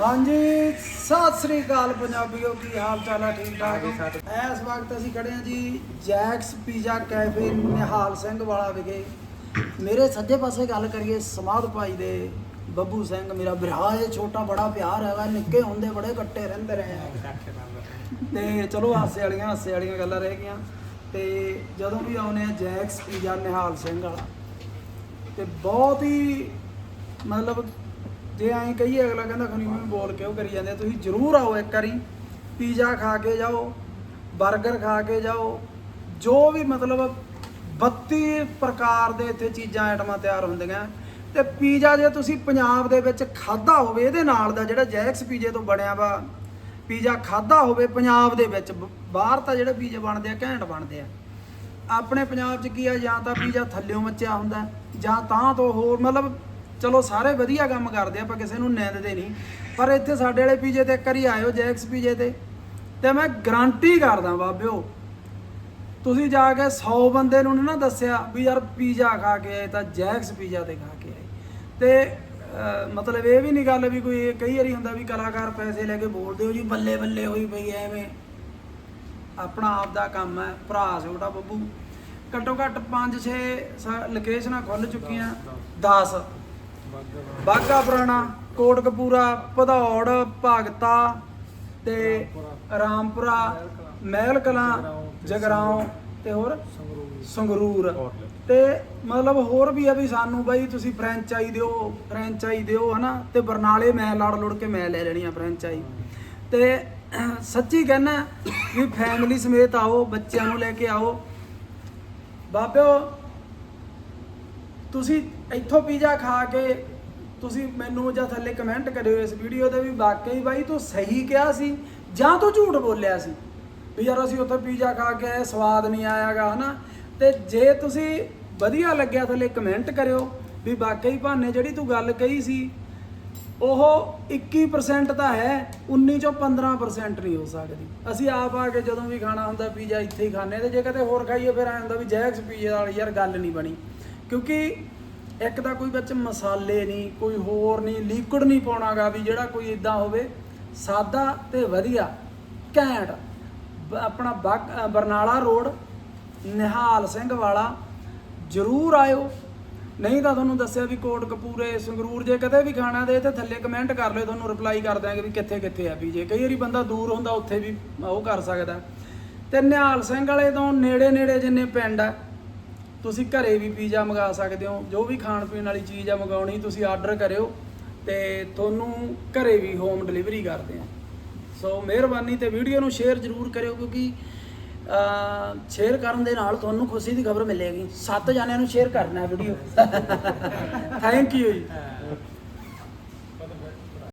ਹਾਂਜੀ ਸਤਿ ਸ੍ਰੀ ਅਕਾਲ ਪੰਜਾਬੀਓ ਕੀ ਹਾਲ ਚਾਲ ਹੈ ਠੀਕ ਠਾਕ ਹੋ? ਇਸ ਵਕਤ ਅਸੀਂ ਖੜੇ ਹਾਂ ਜੀ Jacks pizza cafe Nihal Singh Wala ਵਿਖੇ। ਮੇਰੇ ਸੱਜੇ ਪਾਸੇ ਗੱਲ ਕਰੀਏ ਸਮਾਧ ਭਾਈ ਦੇ ਬੱਬੂ ਸਿੰਘ ਮੇਰਾ ਭਰਾ ਹੈ ਛੋਟਾ ਬੜਾ ਪਿਆਰ ਹੈਗਾ ਨਿੱਕੇ ਹੁੰਦੇ ਬੜੇ ਇਕੱਠੇ ਰਹਿੰਦੇ ਰਹੇ ਆ। ਤੇ ਚਲੋ ਹਾਸੇ ਵਾਲੀਆਂ ਹਾਸੇ ਵਾਲੀਆਂ ਗੱਲਾਂ ਰਹਿ ਗਈਆਂ। ਤੇ ਜਦੋਂ ਵੀ ਆਉਨੇ ਆ ਜੈਕਸ ਪੀਜ਼ਾ ਨਿਹਾਲ ਸਿੰਘ ਵਾਲਾ ਤੇ ਬਹੁਤ ਹੀ ਮਤਲਬ ਜੇ ਐਂ ਕਹੀਏ ਅਗਲਾ ਕਹਿੰਦਾ ਖੁਨੀ ਮੈਂ ਬੋਲ ਕਿਉਂ ਕਰੀ ਜਾਂਦੇ ਆ? ਤੁਸੀਂ ਜ਼ਰੂਰ ਆਓ ਇੱਕ ਵਾਰੀ। ਪੀਜ਼ਾ ਖਾ ਕੇ ਜਾਓ 버ਗਰ ਖਾ ਕੇ ਜਾਓ, ਜੋ ਵੀ ਮਤਲਬ 32 ਪ੍ਰਕਾਰ ਦੇ ਇੱਥੇ ਚੀਜ਼ਾਂ, ਆਈਟਮਾਂ ਤਿਆਰ ਹੁੰਦੀਆਂ। ਤੇ ਪੀਜ਼ਾ ਜੇ ਤੁਸੀਂ ਪੰਜਾਬ ਦੇ ਵਿੱਚ ਖਾਦਾ ਹੋਵੇ, ਇਹਦੇ ਨਾਲ ਦਾ ਜਿਹੜਾ ਜੈਕਸ ਪੀਜ਼ੇ ਤੋਂ ਬਣਿਆ ਵਾ, ਪੀਜ਼ਾ ਖਾਦਾ ਹੋਵੇ ਪੰਜਾਬ ਦੇ ਵਿੱਚ, ਬ- ਬਾਹਰ ਤਾਂ ਜਿਹੜੇ ਪੀਜ਼ੇ ਬਣਦੇ ਆ, ਘੈਂਟ ਬਣਦੇ ਆ। ਆਪਣੇ ਪੰਜਾਬ 'ਚ ਕੀ ਆ, ਜਾਂ ਤਾਂ ਪੀਜ਼ਾ ਥੱਲਿਓਂ ਮੱਚਿਆ ਹੁੰਦਾ, ਜਾਂ ਤਾਂ ਤੋਂ ਹੋਰ ਮਤਲਬ ਚਲੋ ਸਾਰੇ ਵਧੀਆ ਕੰਮ ਕਰਦੇ ਆਪਾਂ ਕਿਸੇ ਨੂੰ ਨਿੰਦਦੇ ਨਹੀਂ। ਪਰ ਇੱਥੇ ਸਾਡੇ ਵਾਲੇ ਪੀਜ਼ੇ ਤੇ ਇੱਕ ਵਾਰੀ ਆਇਓ ਜੈਕਸ ਪੀਜ਼ੇ ਤੇ। ਤੇ ਮੈਂ ਗਰੰਟੀ ਕਰਦਾ ਬਾਬਿਓ, ਤੁਸੀਂ ਜਾ ਕੇ 100 ਬੰਦੇ ਨੂੰ ਨੀ ਨਾ ਦੱਸਿਆ ਵੀ ਯਾਰ ਪੀਜ਼ਾ ਖਾ ਕੇ ਆਏ ਤਾਂ ਜੈਕਸ ਪੀਜ਼ਾ ਤੇ ਖਾ ਕੇ ਆਏ। ਤੇ ਮਤਲਬ ਇਹ ਵੀ ਨਹੀਂ ਗੱਲ ਵੀ ਕੋਈ ਕਈ ਵਾਰੀ ਹੁੰਦਾ ਵੀ ਕਲਾਕਾਰ ਪੈਸੇ ਲੈ ਕੇ ਬੋਲਦੇ ਹੋ ਜੀ, ਬੱਲੇ ਬੱਲੇ ਹੋਈ ਪਈ ਐਵੇਂ। ਆਪਣਾ ਆਪ ਦਾ ਕੰਮ ਹੈ ਭਰਾ ਛੋਟਾ ਬੱਬੂ। ਘੱਟੋ ਘੱਟ 5-6 ਲੋਕੇਸ਼ਨਾਂ ਖੁੱਲ ਚੁੱਕੀਆਂ 10 ਬਾਗਾ ਪੁਰਾਣਾ, ਕੋਟਕਪੂਰਾ, ਭਦੌੜ, ਭਗਤਾ ਤੇ ਰਾਮਪੁਰਾ ਮਹਿਲ ਕਲਾਂ ਜਗਰਾਉਂ ਤੇ ਹੋਰ ਸੰਗਰੂਰ। ਤੇ ਮਤਲਬ ਹੋਰ ਵੀ ਆ ਵੀ ਸਾਨੂੰ ਬਾਈ ਤੁਸੀਂ ਫਰੈਂਚਾਈ ਦਿਓ ਫਰੈਂਚਾਈ ਦਿਓ, ਹਨਾ? ਤੇ ਬਰਨਾਲੇ ਮੈਂ ਲੜ ਲੁੜ ਕੇ ਮੈਂ ਲੈ ਲੈਣੀ ਆ ਫਰੈਂਚਾਈ ਤੇ ਸੱਚੀ ਕਹਿਣਾ ਵੀ ਫੈਮਿਲੀ ਸਮੇਤ ਆਓ, ਬੱਚਿਆਂ ਨੂੰ ਲੈ ਕੇ ਆਓ। ਬਾਬਿਓ ਤੁਸੀਂ ਇੱਥੋਂ ਪੀਜ਼ਾ ਖਾ ਕੇ ਤੁਸੀਂ ਮੈਨੂੰ ਜਾਂ ਥੱਲੇ ਕਮੈਂਟ ਕਰਿਓ ਇਸ ਵੀਡੀਓ ਤੇ ਵੀ ਵਾਕਈ ਬਾਈ ਤੂੰ ਸਹੀ ਕਿਹਾ ਸੀ, ਜਾਂ ਤੂੰ ਝੂਠ ਬੋਲਿਆ ਸੀ। ਵੀ ਯਾਰ ਅਸੀਂ ਉੱਥੇ ਪੀਜ਼ਾ ਖਾ ਕੇ ਆਏ, ਸਵਾਦ ਨਹੀਂ ਆਇਆਗਾ, ਹਨਾ? ਤੇ ਜੇ ਤੁਸੀਂ ਵਧੀਆ ਲੱਗਿਆ ਥੱਲੇ ਕਮੈਂਟ ਕਰਿਓ ਵੀ ਵਾਕਈ ਭਾਨੇ ਜਿਹੜੀ ਤੂੰ ਗੱਲ ਕਹੀ ਸੀ, ਉਹ 21% ਤਾਂ ਹੈ 19 ਚੋਂ 15% ਨਹੀਂ ਹੋ ਸਕਦੀ। ਅਸੀਂ ਆਪ ਆ ਕੇ ਜਦੋਂ ਵੀ ਖਾਣਾ ਹੁੰਦਾ, ਪੀਜ਼ਾ ਇੱਥੇ ਹੀ ਖਾਂਦੇ ਹਾਂ, ਤੇ ਜੇ ਕਿਤੇ ਹੋਰ ਖਾਈਏ, ਫਿਰ ਐਂ ਹੁੰਦਾ ਵੀ ਜੈਕਸ ਪੀਜ਼ੇ ਵਾਲੀ ਯਾਰ ਗੱਲ ਨਹੀਂ ਬਣੀ। ਕਿਉਂਕਿ ਇੱਕ ਤਾਂ ਕੋਈ ਵਿੱਚ ਮਸਾਲੇ ਨਹੀਂ, ਕੋਈ ਹੋਰ ਨਹੀਂ ਲਿਕੁਇਡ ਨਹੀਂ ਪਾਉਣਾਗਾ ਵੀ ਜਿਹੜਾ ਕੋਈ ਇਦਾਂ ਹੋਵੇ ਸਾਦਾ ਤੇ ਵਧੀਆ, ਘੈਂਟ। ਬ- ਆਪਣਾ ਬਾਗ- ਬਰਨਾਲਾ ਰੋਡ, ਨਿਹਾਲ ਸਿੰਘ ਵਾਲਾ, ਜਰੂਰ ਆਇਓ। ਨਹੀਂ ਤਾਂ ਤੁਹਾਨੂੰ ਦੱਸਿਆ ਵੀ ਕੋਟ ਕਪੂਰੇ, ਸੰਗਰੂਰ ਜੇ ਕਦੇ ਵੀ ਖਾਣਾ ਦੇ ਤੇ ਥੱਲੇ ਕਮੈਂਟ ਕਰ ਲਿਓ, ਤੁਹਾਨੂੰ ਰਿਪਲਾਈ ਕਰ ਦਿਆਂਗੇ ਵੀ ਕਿੱਥੇ ਕਿੱਥੇ ਆ ਵੀ। ਜੇ ਕਈ ਵਾਰੀ ਬੰਦਾ ਦੂਰ ਹੁੰਦਾ, ਉੱਥੇ ਵੀ ਉਹ ਕਰ ਸਕਦਾ। ਤੇ ਨਿਹਾਲ ਸਿੰਘ ਵਾਲੇ ਤੋਂ ਨੇੜੇ ਨੇੜੇ ਜਿੰਨੇ ਪਿੰਡ ਆ ਤੁਸੀਂ ਘਰੇ ਵੀ ਪੀਜ਼ਾ ਮੰਗਾ ਸਕਦੇ ਹੋ, ਜੋ ਵੀ ਖਾਣ ਪੀਣ ਵਾਲੀ ਚੀਜ਼ ਆ ਮੰਗਾਉਣੀ, ਤੁਸੀਂ ਆਰਡਰ ਕਰਿਓ ਤੇ ਤੁਹਾਨੂੰ ਘਰੇ ਵੀ ਹੋਮ ਡਿਲੀਵਰੀ ਕਰਦੇ ਆ। ਸੋ ਮਿਹਰਬਾਨੀ ਤੇ ਵੀਡੀਓ ਨੂੰ ਸ਼ੇਅਰ ਜ਼ਰੂਰ ਕਰਿਓ ਕਿਉਂਕਿ ਸ਼ੇਅਰ ਕਰਨ ਦੇ ਨਾਲ ਤੁਹਾਨੂੰ ਖੁਸ਼ੀ ਦੀ ਖਬਰ ਮਿਲੇਗੀ। ਸੱਤ ਜਾਣਿਆਂ ਨੂੰ ਸ਼ੇਅਰ ਕਰਨਾ ਵੀਡੀਓ ਥੈਂਕ ਯੂ ਜੀ।